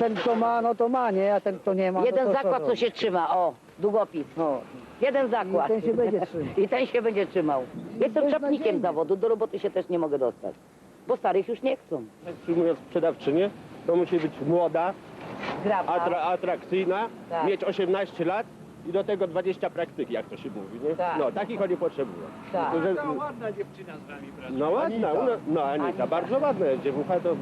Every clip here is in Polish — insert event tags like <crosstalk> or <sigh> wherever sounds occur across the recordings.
ten kto ma, no to ma, nie? A ten kto nie ma, Jeden no to zakład, co co się trzyma, o, długopis. No. Jeden zakład. I ten się będzie trzymał. <laughs> I ten się będzie trzymał. Jestem jest czapnikiem zawodu, do roboty się też nie mogę dostać. Bo starych już nie chcą. Przyjmując sprzedawczynię, to musi być młoda, atra, atrakcyjna, Tak. mieć 18 lat i do tego 20 praktyki, jak to się mówi, nie? Tak. No, takich oni potrzebują. Tak. Tylko, że- ładna dziewczyna z nami pracuje. No ładna, no, no Anita, Anita. bardzo ładna jest dziewucha, to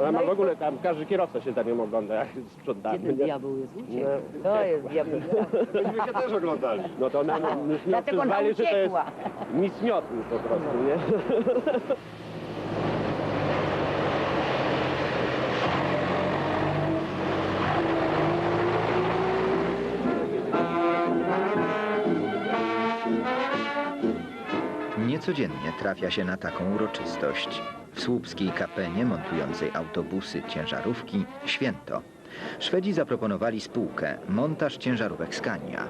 ona ma No i w ogóle tam, każdy kierowca się za nią ogląda, jak sprzątamy. Ten nie? diabeł jest? Uciekł. No, To jest diabeł. Myśmy się też oglądali. No to ona no, Dlatego ona przyznali, że to jest uciekła. nic miotny po prostu, nie? Niecodziennie trafia się na taką uroczystość. W słupskiej kapenie montującej autobusy, ciężarówki święto. Szwedzi zaproponowali spółkę montaż ciężarówek Scania.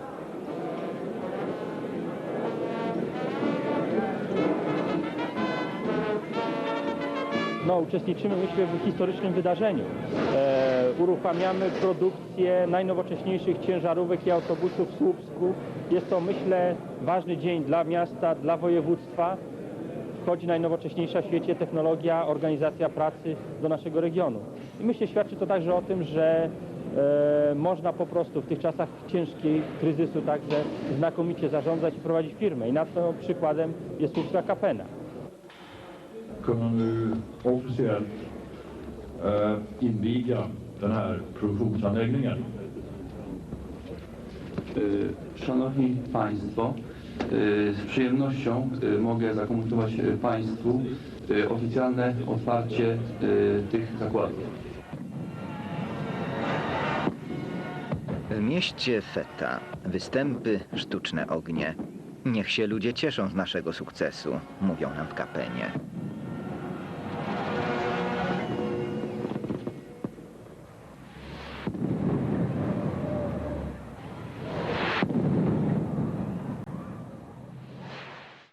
No, uczestniczymy myślę w historycznym wydarzeniu. E, uruchamiamy produkcję najnowocześniejszych ciężarówek i autobusów w Słupsku. Jest to myślę ważny dzień dla miasta, dla województwa. Wchodzi najnowocześniejsza w świecie technologia, organizacja pracy do naszego regionu. I myślę świadczy to także o tym, że e, można po prostu w tych czasach ciężkiej kryzysu także znakomicie zarządzać i prowadzić firmę. I na to przykładem jest Słupska Kapena. kunna nu officiellt eh, inviga den här produktionsanläggningen. Y, Szanowni Państwo, z przyjemnością y, mogę zakomunikować y, Państwu y, oficjalne otwarcie y, tych zakładów. W mieście Feta występy, sztuczne ognie. Niech się ludzie cieszą z naszego sukcesu, mówią nam w kapenie.